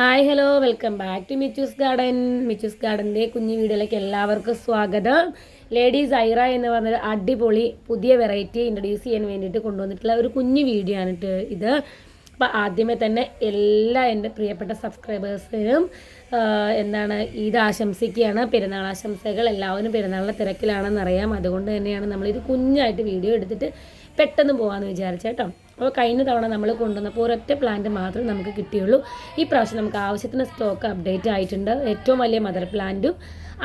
Hi hello welcome back to Michus garden. Michus ഗാർഡന്റെ കുഞ്ഞു വീഡിയോയിലേക്ക് എല്ലാവർക്കും സ്വാഗതം. ലേഡീസ് ഐറ എന്ന് പറഞ്ഞൊരു അടിപൊളി പുതിയ വെറൈറ്റി ഇൻട്രൊഡ്യൂസ് ചെയ്യാൻ വേണ്ടിയിട്ട് കൊണ്ടുവന്നിട്ടുള്ള ഒരു കുഞ്ഞു വീഡിയോ ആണ് ഇത്. അപ്പോൾ ആദ്യമേ തന്നെ എല്ലാ എന്റെ പ്രിയപ്പെട്ട സബ്സ്ക്രൈബേഴ്സിനും എന്താണ് ഇത് ആശംസിക്കുകയാണ്. പെരുന്നാൾ ആശംസകൾ എല്ലാവരും പെരുന്നാളിന്റെ തിരക്കിലാണെന്നറിയാം. അതുകൊണ്ട് തന്നെയാണ് നമ്മളിത് കുഞ്ഞായിട്ട് വീഡിയോ എടുത്തിട്ട് പെട്ടെന്ന് പോകാമെന്ന് വിചാരിച്ചേട്ടോ അപ്പോൾ കഴിഞ്ഞ തവണ നമ്മൾ കൊണ്ടുവന്നപ്പോൾ ഒരൊറ്റ പ്ലാന്റ് മാത്രമേ നമുക്ക് കിട്ടിയുള്ളൂ. ഈ പ്രാവശ്യം നമുക്ക് ആവശ്യത്തിന് സ്റ്റോക്ക് അപ്ഡേറ്റ് ആയിട്ടുണ്ട്. ഏറ്റവും വലിയ മദർ പ്ലാന്റും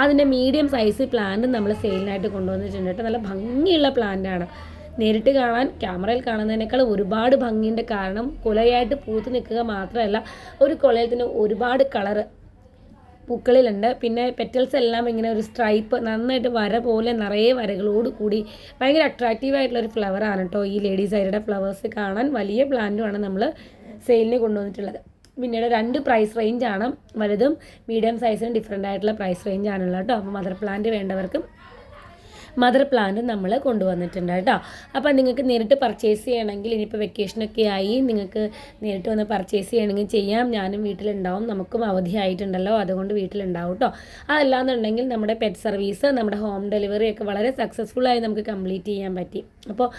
അതിന്റെ മീഡിയം സൈസ് പ്ലാന്റും നമ്മൾ സെയിലിനായിട്ട് കൊണ്ടുവന്നിട്ടുണ്ട് കേട്ടോ. നല്ല ഭംഗിയുള്ള പ്ലാന്റാണ് നേരിട്ട് കാണാൻ ക്യാമറയിൽ കാണുന്നതിനേക്കാൾ ഒരുപാട് ഭംഗിയുണ്ട് കാരണം കുലയായിട്ട് പൂത്ത് നിൽക്കുക മാത്രമല്ല ഒരു കുലയിൽ തന്നെ ഒരുപാട് കളറ് പൂക്കളിലുണ്ട്. പിന്നെ പെറ്റൽസ് എല്ലാം ഇങ്ങനെ ഒരു സ്ട്രൈപ്പ് നന്നായിട്ട് വര പോലെ നിറയെ വരകളോട് കൂടി ഭയങ്കര അട്രാക്റ്റീവ് ആയിട്ടുള്ള ഒരു ഫ്ലവറാണ് കേട്ടോ ഈ ലേഡീസ് ഐരുടെ ഫ്ലവേഴ്സ് കാണാൻ വലിയ പ്ലാന്റുമാണ് നമ്മൾ സെയിലിന് കൊണ്ടുവന്നിട്ടുള്ളത്. പിന്നീട് രണ്ട് പ്രൈസ് റേഞ്ചാണ് വലുതും മീഡിയം സൈസിനും ഡിഫറെന്റ് ആയിട്ടുള്ള പ്രൈസ് റേഞ്ചാണുള്ളത് കേട്ടോ അപ്പോൾ മദർ പ്ലാന്റ് വേണ്ടവർക്കും മദർ പ്ലാന്റ് നമ്മൾ കൊണ്ടുവന്നിട്ടുണ്ട് കേട്ടോ. അപ്പോൾ നിങ്ങൾക്ക് നേരിട്ട് പർച്ചേസ് ചെയ്യണമെങ്കിൽ ഇനിയിപ്പോൾ വെക്കേഷനൊക്കെ ആയി നിങ്ങൾക്ക് നേരിട്ട് വന്ന് പർച്ചേസ് ചെയ്യണമെങ്കിൽ ചെയ്യാം. ഞാനും വീട്ടിലുണ്ടാവും നമുക്കും അവധിയായിട്ടുണ്ടല്ലോ അതുകൊണ്ട് വീട്ടിലുണ്ടാവും കേട്ടോ. അതല്ലാന്നുണ്ടെങ്കിൽ നമ്മുടെ പെറ്റ് സർവീസ് നമ്മുടെ ഹോം ഡെലിവറി ഒക്കെ വളരെ സക്സസ്ഫുള്ളായി നമുക്ക് കംപ്ലീറ്റ് ചെയ്യാൻ പറ്റി. അപ്പോൾ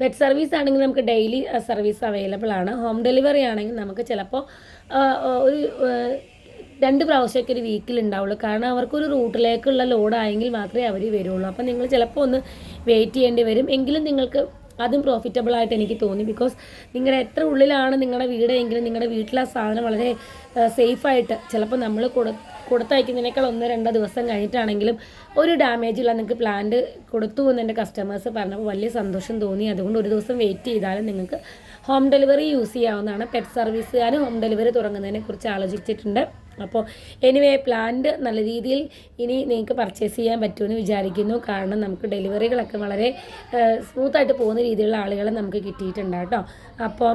പെറ്റ് സർവീസ് ആണെങ്കിൽ നമുക്ക് ഡെയിലി സർവീസ് അവൈലബിൾ ആണ്. ഹോം ഡെലിവറി ആണെങ്കിൽ നമുക്ക് ചിലപ്പോൾ ഒരു രണ്ട് പ്രാവശ്യമൊക്കെ ഒരു വീക്കിൽ ഉണ്ടാവുള്ളൂ. കാരണം അവർക്കൊരു റൂട്ടിലേക്കുള്ള ലോഡായെങ്കിൽ മാത്രമേ അവർ വരുള്ളൂ. അപ്പം നിങ്ങൾ ചിലപ്പോൾ ഒന്ന് വെയിറ്റ് ചെയ്യേണ്ടി വരും. എങ്കിലും നിങ്ങൾക്ക് അതും പ്രോഫിറ്റബിൾ ആയിട്ട് എനിക്ക് തോന്നി. ബിക്കോസ് നിങ്ങളുടെ എത്ര ഉള്ളിലാണ് നിങ്ങളുടെ വീടെങ്കിലും നിങ്ങളുടെ വീട്ടിലെ സാധനം വളരെ സേഫായിട്ട് ചിലപ്പോൾ നമ്മൾ കൊടു കൊടുത്തയക്കുന്നതിനേക്കാൾ ഒന്ന് രണ്ടോ ദിവസം കഴിഞ്ഞിട്ടാണെങ്കിലും ഒരു ഡാമേജ് ഇല്ല നിങ്ങൾക്ക് പ്ലാന്റ് കൊടുത്തു എന്ന് എന്റെ കസ്റ്റമേഴ്സ് പറഞ്ഞപ്പോൾ വലിയ സന്തോഷം തോന്നി. അതുകൊണ്ട് ഒരു ദിവസം വെയിറ്റ് ചെയ്താലും നിങ്ങൾക്ക് ഹോം ഡെലിവറി യൂസ് ചെയ്യാവുന്നതാണ്. പെറ്റ് സർവീസുകാർ ഹോം ഡെലിവറി തുടങ്ങുന്നതിനെ കുറിച്ച് ആലോചിച്ചിട്ടുണ്ട്. അപ്പോൾ എനിവേ പ്ലാന്റ് നല്ല രീതിയിൽ ഇനി നിങ്ങൾക്ക് പർച്ചേസ് ചെയ്യാൻ പറ്റുമെന്ന് വിചാരിക്കുന്നു. കാരണം നമുക്ക് ഡെലിവറികളൊക്കെ വളരെ സ്മൂത്തായിട്ട് പോകുന്ന രീതിയിലുള്ള ആളുകളെ നമുക്ക് കിട്ടിയിട്ടുണ്ട് കേട്ടോ. അപ്പോൾ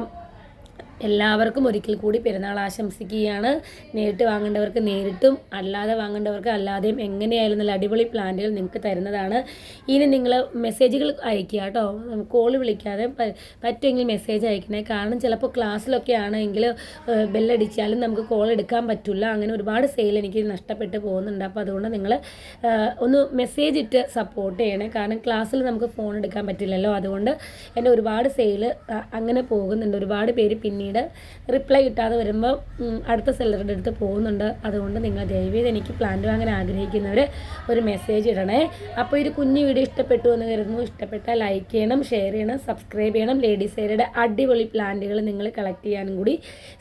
എല്ലാവർക്കും ഒരിക്കൽ കൂടി പെരുന്നാൾ ആശംസിക്കുകയാണ്. നേരിട്ട് വാങ്ങേണ്ടവർക്ക് നേരിട്ടും അല്ലാതെ വാങ്ങേണ്ടവർക്ക് അല്ലാതെയും എങ്ങനെയായാലും നല്ല അടിപൊളി പ്ലാന്റുകൾ നിങ്ങൾക്ക് തരുന്നതാണ്. ഇനി നിങ്ങൾ മെസ്സേജുകൾ അയക്കുക കേട്ടോ. കോൾ വിളിക്കാതെ പറ്റുമെങ്കിൽ മെസ്സേജ് അയക്കണേ കാരണം ചിലപ്പോൾ ക്ലാസ്സിലൊക്കെ ആണെങ്കിൽ ബെല്ലടിച്ചാലും നമുക്ക് കോൾ എടുക്കാൻ പറ്റില്ല അങ്ങനെ ഒരുപാട് സെയിൽ എനിക്ക് നഷ്ടപ്പെട്ട് പോകുന്നുണ്ട്. അപ്പോൾ അതുകൊണ്ട് നിങ്ങൾ ഒന്ന് മെസ്സേജ് ഇട്ട് സപ്പോർട്ട് ചെയ്യണേ. കാരണം ക്ലാസ്സിൽ നമുക്ക് ഫോൺ എടുക്കാൻ പറ്റില്ലല്ലോ. അതുകൊണ്ട് എന്റെ ഒരുപാട് സെയിൽ അങ്ങനെ പോകുന്നുണ്ട്. ഒരുപാട് പേര് പിന്നീട് റിപ്ലൈ കിട്ടാതെ വരുമ്പോൾ അടുത്ത സെല്ലറുടെ അടുത്ത് പോകുന്നുണ്ട്. അതുകൊണ്ട് നിങ്ങൾ ദയവേത് എനിക്ക് പ്ലാന്റ് വാങ്ങാൻ ആഗ്രഹിക്കുന്നവർ ഒരു മെസ്സേജ് ഇടണേ. അപ്പോൾ ഒരു കുഞ്ഞു വീഡിയോ ഇഷ്ടപ്പെട്ടു എന്ന് കരുതുന്നു. ഇഷ്ടപ്പെട്ടാൽ ലൈക്ക് ചെയ്യണം ഷെയർ ചെയ്യണം സബ്സ്ക്രൈബ് ചെയ്യണം. ലേഡീസ് ഏരിയയുടെ അടിപൊളി പ്ലാന്റുകൾ നിങ്ങൾ കളക്ട് ചെയ്യാനും കൂടി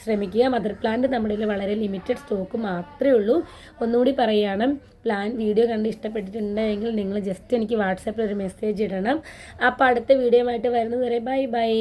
ശ്രമിക്കുക. മദർ പ്ലാന്റ് നമ്മുടെ വളരെ ലിമിറ്റഡ് സ്റ്റോക്ക് മാത്രമേ ഉള്ളൂ. ഒന്നുകൂടി പറയുകയാണ് പ്ലാൻ വീഡിയോ കണ്ട് ഇഷ്ടപ്പെട്ടിട്ടുണ്ടെങ്കിൽ നിങ്ങൾ ജസ്റ്റ് എനിക്ക് വാട്സാപ്പിൽ ഒരു മെസ്സേജ് ഇടണം. അപ്പോൾ അടുത്ത വീഡിയോ ആയിട്ട് വരുന്നത് വരെ ബൈ ബൈ